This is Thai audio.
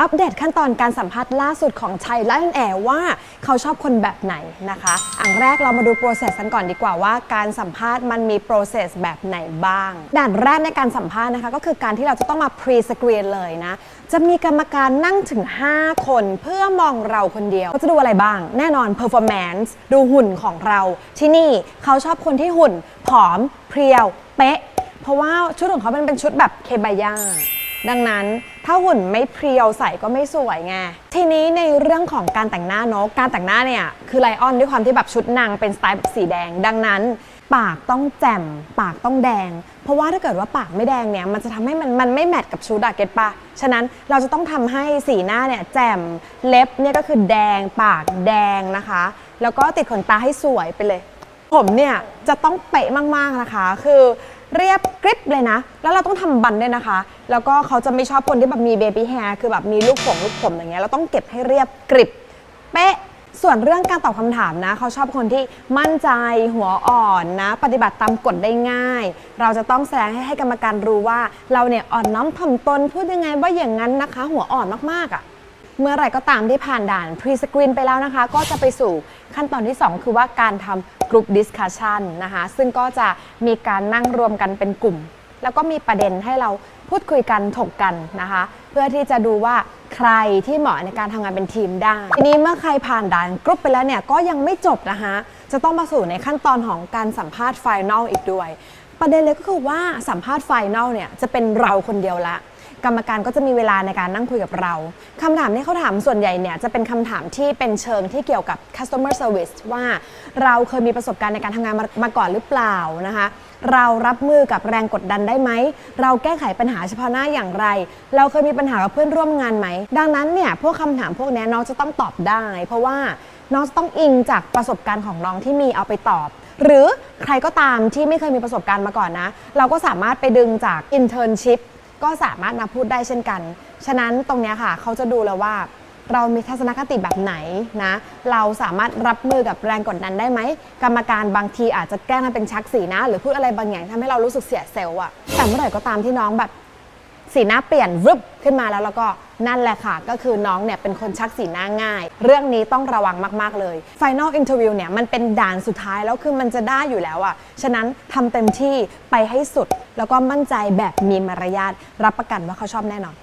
อัปเดตขั้นตอนการสัมภาษณ์ล่าสุดของชัยและแอร์ว่าเขาชอบคนแบบไหนนะคะอันแรกเรามาดู process กันก่อนดีกว่าว่าการสัมภาษณ์มันมี process แบบไหนบ้าง ด่านแรกในการสัมภาษณ์นะคะ ก็คือการที่เราจะต้องมา pre screen เลยนะ จะมีกรรมการนั่งถึง 5 คนเพื่อมองเราคนเดียวก็จะดูอะไรบ้าง แน่นอน performance ดูหุ่นของเรา ที่นี่เขาชอบคนที่หุ่นผอมเพรียวเป๊ะ เพราะว่าชุดของเขามันเป็นชุดแบบเคบาย่า ดังนั้นถ้าหุ่นไม่เพรียวใส่ก็ไม่สวยไง ทีนี้ในเรื่องของการแต่งหน้าเนาะการแต่งหน้าเนี่ยคือไลออนด้วยความที่แบบชุดนางเป็นสไตล์แบบสีแดง ดังนั้น ปากต้องแจ่มปากต้องแดง เพราะว่าถ้าเกิดว่าปากไม่แดงเนี่ยมันจะทำให้มันมันไม่แมทกับชุดอะเก็ตปะฉะนั้นเราจะต้องทำให้สีหน้าเนี่ยแจ่มเล็บเนี่ยก็คือแดงปากแดงนะคะ แล้วก็ติดขนตาให้สวยไปเลย ผมเนี่ยจะต้องเป๊ะมากๆนะคะ คือ เรียบกริบเลยนะ แล้วเราต้องทำบันด้วยนะคะ แล้วก็เขาจะไม่ชอบคนที่แบบมีเบบี้แฮร์คือแบบมีลูกผมลูกผมอย่างเงี้ยเราต้องเก็บให้เรียบกริบ เป๊ะ ส่วนเรื่องการตอบคำถามนะ เขาชอบคนที่มั่นใจหัวอ่อนนะ ปฏิบัติตามกฎได้ง่าย เราจะต้องแสดงให้ให้กรรมการรู้ว่า เราเนี่ยอ่อนน้อมถ่อมตนพูดยังไงว่าอย่างนั้นนะคะ หัวอ่อนมากๆอะ่ะ เมื่อไหร่ก็ตามที่ผ่านด่าน pre screen ไปแล้วนะคะ ก็จะไปสู่ ขั้นตอนที่ 2 คือว่าการทำ group discussion นะคะ ซึ่งก็จะมีการนั่งรวมกันเป็นกลุ่ม แล้วก็มีประเด็นให้เราพูดคุยกันถกกันนะคะ เพื่อที่จะดูว่าใครที่เหมาะในการทำงานเป็นทีมได้ ทีนี้เมื่อใครผ่านด่านกรุ๊ปไปแล้วเนี่ยก็ยังไม่จบนะคะ จะต้องมาสู่ในขั้นตอนของการสัมภาษณ์ไฟแนลอีกด้วย ประเด็นเลยก็คือว่าสัมภาษณ์ไฟแนลเนี่ยจะเป็นเราคนเดียวละ กรรมการก็จะมีเวลาในการนั่งคุยกับเราคำถามที่เขาถามส่วนใหญ่เนี่ยจะเป็นคำถามที่เป็นเชิงที่เกี่ยวกับ customer service ว่าเราเคยมีประสบการณ์ในการทำงานมามาก่อนหรือเปล่านะคะเรารับมือกับแรงกดดันได้ไหม เราแก้ไขปัญหาเฉพาะหน้าอย่างไร เราเคยมีปัญหากับเพื่อนร่วมงานไหม ดังนั้นเนี่ยพวกคำถามพวกนี้น้องจะต้องตอบได้ เพราะว่าน้องจะต้องอิงจากประสบการณ์ของน้องที่มีเอาไปตอบ หรือใครก็ตามที่ไม่เคยมีประสบการณ์มาก่อนนะ เราก็สามารถไปดึงจาก internship ก็สามารถมาพูดได้เช่นกัน ฉะนั้นตรงเนี้ยค่ะเขาจะดูแล้วว่า เรามีทัศนคติแบบไหนนะ เราสามารถรับมือกับแรงกดดันได้ไหม กรรมการบางทีอาจจะแกล้งให้เป็นชักสีนะ หรือพูดอะไรบางอย่างทำให้เรารู้สึกเสียเซลล์อะแต่เมื่อไหร่ก็ตามที่น้องแบบสีหน้าเปลี่ยนรึบขึ้นมาแล้วแล้วก็ นั่นแหละค่ะ ก็คือน้องเนี่ยเป็นคนชักสีหน้าง่าย เรื่องนี้ต้องระวังมาก ๆ เลย Final Interview เนี่ยมันเป็นด่านสุดท้ายแล้วคือมันจะได้อยู่แล้วอะ่ะ ฉะนั้นทำเต็มที่ไปให้สุด แล้วก็มั่นใจแบบมีมารยาทรับประกันว่าเขาชอบแน่นอน